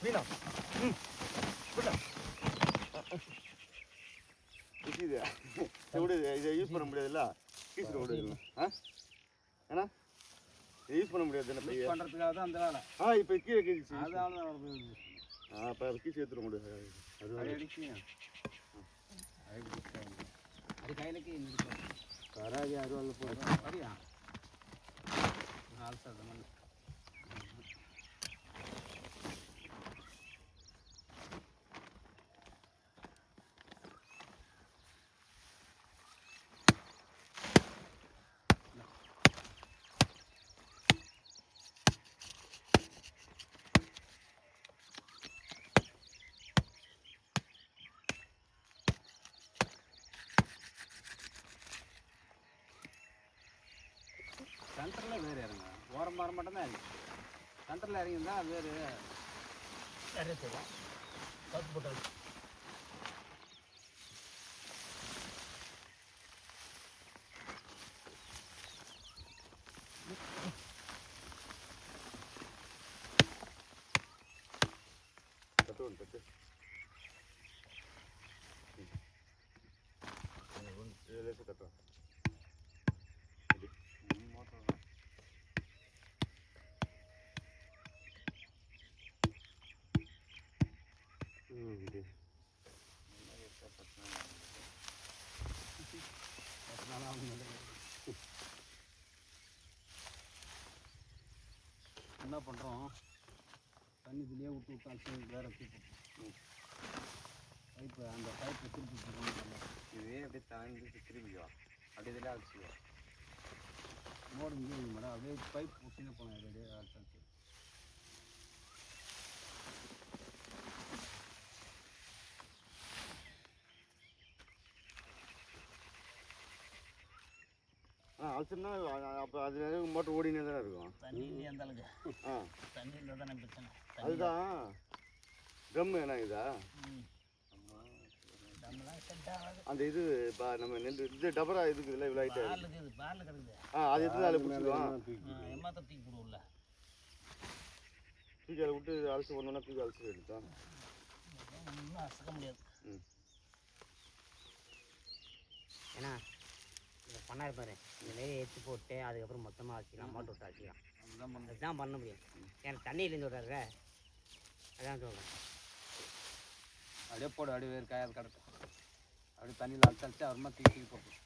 வீணா ம் விடா இது இதை யூஸ் பண்ண முடியாதுல்ல? கீஸ் விடு. ஆ? ஏன்னா இதை யூஸ் பண்ண முடியாது என்ன பைய? பண்ணுறதுக்காக தான் அந்த வேலை. ஆ இப்போ கீழே கீழ்ச்சி. அதனால ஆ இப்போ கீஸ் எடுத்துட முடியாது. அது அது கையிலக்கு கராஜி அருவாள் போய் சரியா? சென்டரில் வேறு இறங்க ஓரம் மாற மட்டும் தான் இறங்கி சென்டரில் இறங்கியிருந்தா அது வேறு நிறைய செய்யலாம் பத்து போட்டால் தட்டு ஒன்று தட்டு லேசாக தட்டுறேன் மோட்டர் ம் இது என்ன பண்ணுறோம் தண்ணி இதுலேயே விட்டு விட்டு அடிச்சு வேற பைப்பு அந்த பைப்பை திருப்பி இதே அப்படியே தாங்கி திரும்பிவா அப்படி இதில் அழைச்சிவா மோடு இங்கே மேடம். அப்படியே பைப் பிடிச்சினே போனேன் அப்படியே அடிச்சு அழைச்சோம்னா அப்போ அது நேரம் மோட்டர் ஓடினே தானே இருக்கும். தண்ணி இல்லையா அந்த அளவுக்கு? ஆ. தண்ணி இருந்தால் தானே பிரச்சனை. அதுதான். ட்ரம் என்ன இதா? அந்த இது இப்போ நம்ம நெல் இது டபரா இதுக்கு இல்லை இவ்வளோ ஆகிட்டு ஆ அது எடுத்து அதில் பிடிச்சிடுவான் எம்மாத்த தூக்கி போடுவோம்ல. தூக்கி அதை விட்டு அலசி பண்ணோன்னா தூக்கி அலசி எடுத்தான் ஒன்றும் அசக்க முடியாது. ம். ஏன்னா பண்ணார் பாரு. இந்த மாரி எடுத்து போட்டு அதுக்கப்புறம் மொத்தமாக வச்சுக்கலாம் அமௌண்ட் விட்டு வச்சுக்கலாம் அதுதான் பண்ண முடியும். ஏன்னா தண்ணியிலேருந்து விடுறாரு அதான் சொல்கிறேன் அப்படியே போடு அப்படியே வேறு காயாது கிடக்கும் அப்படியே தண்ணியில் அடிச்சு அடிச்சு அப்புறமா தூக்கி போகும் போட்டு